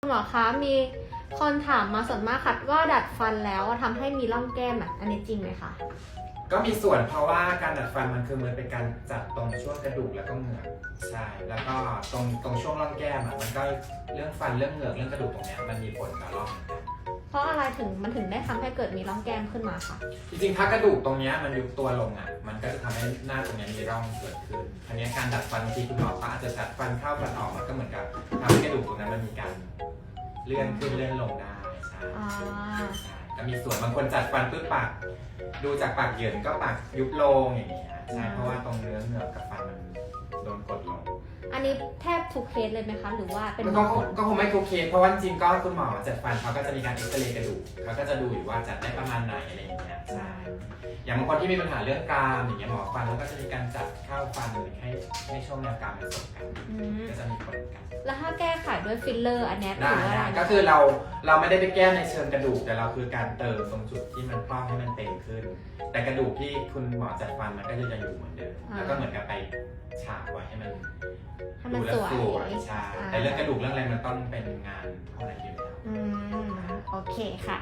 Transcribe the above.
คุณหมอคะมีคนถามมาส่วนมากค่ะว่าดัดฟันแล้วทำให้มีร่องแก้มอะอันนี้จริงไหมคะก็มีส่วนเพราะว่าการดัดฟันมันคือเหมือนเป็นการจัดตรงช่วงกระดูกแล้วก็เหงือกใช่แล้วก็ตรงตรงช่วงร่องแก้มอะมันก็เรื่องฟันเรื่องเหงือกเรื่องกระดูกตรงเนี้ยมันมีผลต่อร่องเหมือนกันเพราะอะไรถึงมันถึงได้ทำให้เกิดมีร่องแก้มขึ้นมาคะจริงๆถ้ากระดูกตรงเนี้ยมันยุบตัวลงอะมันก็จะทำให้หน้าตรงเนี้ยมีร่องเกิดขึ้นทีนี้การดัดฟันบางทีคุณหมอเขาอาจจะดัดฟันเข้าฟันออกมันก็เหมือนกับทำให้ กระดูกตรงนั้นมันมีการเลื่อนขึ้นเลื่อนลงได้ใช่อ่า ใช่ก็มีส่วนบางคนจัดฟันปุ๊บปากดูจากปากเหยินก็ปากยุบลงอย่างเงี้ยใช่เพราะว่าตรงเนื้อเหงือกกับฟันมันโดนกดลง อันนี้แทบทุกเคสเลยไหมคะ หรือว่าเป็นก็บางคคงนก็คงไม่ทุกเคสเพราะว่าจริงๆก็คุณหมอจัดฟันเขาก็จะมีการเอ็กซเรย์กระดูกเขาก็จะดูอยู่ว่าจัดได้ประมาณไหนอะไรอย่างเงี้ยใช่อย่างบางคนที่มีปัญหาเรื่องกรามอย่างเงี้ยหมอฟันแล้วก็จะมีการจัดเข้าฟันหรือให้ให้ช่วงแนวกรามมันสมกัน แล้วถ้าแก้ไขด้วยฟิลเลอร์อันเนี้ยได้ถือว่าได้อะไรก็คือเราเราไม่ได้ไปแก้ในเชิงกระดูกแต่เราคือการเติมตรงจุดที่มันพร่องให้มันเต็มขึ้น แต่กระดูกที่คุณหมอจัดฟันมันก็จะยังอยู่เหมือนเดิมแล้วก็เหมือนกับไปฉาบไว้ให้มันให้มันดูสแลวยใช่อ่าแต่เรื่องกระดูกเรื่องอะไรมันต้องเป็นงานเท่านั้นอยู่แล้ว อืมโอเคค่ะ